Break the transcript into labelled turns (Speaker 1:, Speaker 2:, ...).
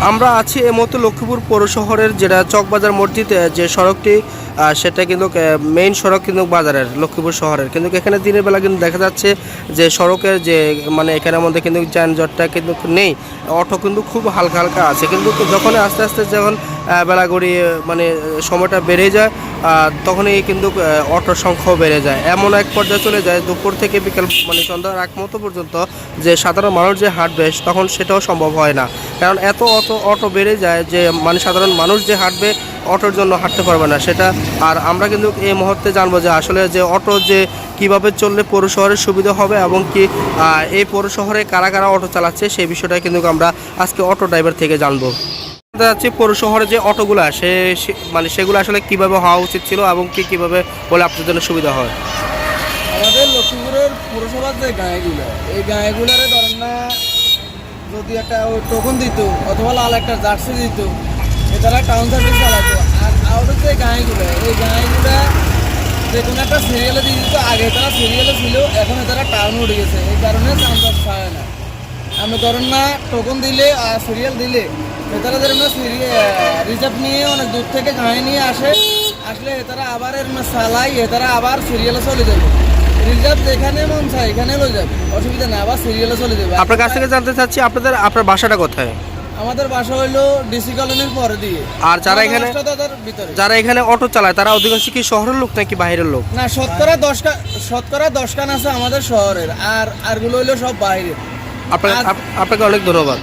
Speaker 1: আমরা আছি এ মুহূর্তে লক্ষ্মীপুর পৌর শহরের যেটা চকবাজার মসজিদে যে সড়কটি সেটা কিন্তু মেইন সড়ক কিন্তু বাজারের, লক্ষ্মীপুর শহরের। কিন্তু এখানে দিনের বেলা কিন্তু দেখা যাচ্ছে যে সড়কের যে মানে এখানের মধ্যে কিন্তু যানজটটা কিন্তু নেই। অটো কিন্তু খুব হালকা হালকা আছে। কিন্তু যখন আস্তে আস্তে যখন বেলা মানে সময়টা বেড়ে যায় তখনই কিন্তু অটোর সংখ্যাও বেড়ে যায়। এমন এক পর্যায়ে চলে যায়, দুপুর থেকে বিকেল মানে সন্ধ্যার আগ মতো পর্যন্ত যে সাধারণ মানুষ যে হাঁটবে, তখন সেটাও সম্ভব হয় না। কারণ এত অটো অটো বেড়ে যায় যে মানে সাধারণ মানুষ যে হাঁটবে অটোর জন্য হাঁটতে পারবে না, সেটা আর আমরা কিন্তু এই মুহূর্তে জানব যে আসলে যে অটো যে কীভাবে চললে পৌর শহরের সুবিধা হবে এবং কি এই পৌর শহরে কারা কারা অটো চালাচ্ছে সেই বিষয়টা কিন্তু আমরা আজকে অটো ড্রাইভার থেকে জানব। জানতে চাচ্ছি পৌর শহরে যে অটোগুলো, সে মানে সেগুলো আসলে কীভাবে হওয়া উচিত ছিল এবং কি কীভাবে বলে আপনাদের জন্য সুবিধা হয়?
Speaker 2: আমাদের লক্ষ্মীপুরের পৌরসভার যে গাঁয়েগুলো, এই গাঁয়েগুলোরে ধরেন না যদি একটা টোকন দিত অথবা লাল একটা জার্সি দিত এ তারা টাউন সার্ভিস চালাতো আর আউটের যে গাঁয়েগুলো। এই গাঁয়েগুলো যে কোনো একটা সিরিয়ালে দিয়ে দিত, আগে তারা সিরিয়ালে ছিল, এখন তারা টাউন উঠে গেছে। এই কারণে চান্স পায় না। আমি ধরেন না টোকন দিলে আর সিরিয়াল দিলে এতারা ধরেন রিজার্ভ নিয়ে অনেক দূর থেকে গাঁয়ে নিয়ে আসে। আসলে এতারা আবার এর না চালাই এতারা আবার সিরিয়ালে চলে যাবে। রিজার্ভ যেখানে মন চায়, এখানে লয়ে যাবে। অসুবিধা না আবার সিরিয়ালে চলে যাবে।
Speaker 1: আপনার কাছ থেকে জানতে চাচ্ছি, আপনাদের, আপনার বাসাটা কোথায়?
Speaker 2: আমাদের বাসা হইল ডিসি কলোনির পরে দিয়ে।
Speaker 1: আর যারা এখানে
Speaker 2: ভিতরে।
Speaker 1: যারা এখানে অটো চালায় তারা অধিকাংশ কি শহরের লোক নাকি বাইরের লোক?
Speaker 2: না শতকরা দশ শতকরা দশ কান আছে আমাদের শহরের আর আরগুলো হইল সব বাইরের।
Speaker 1: আপনাকে অনেক ধন্যবাদ।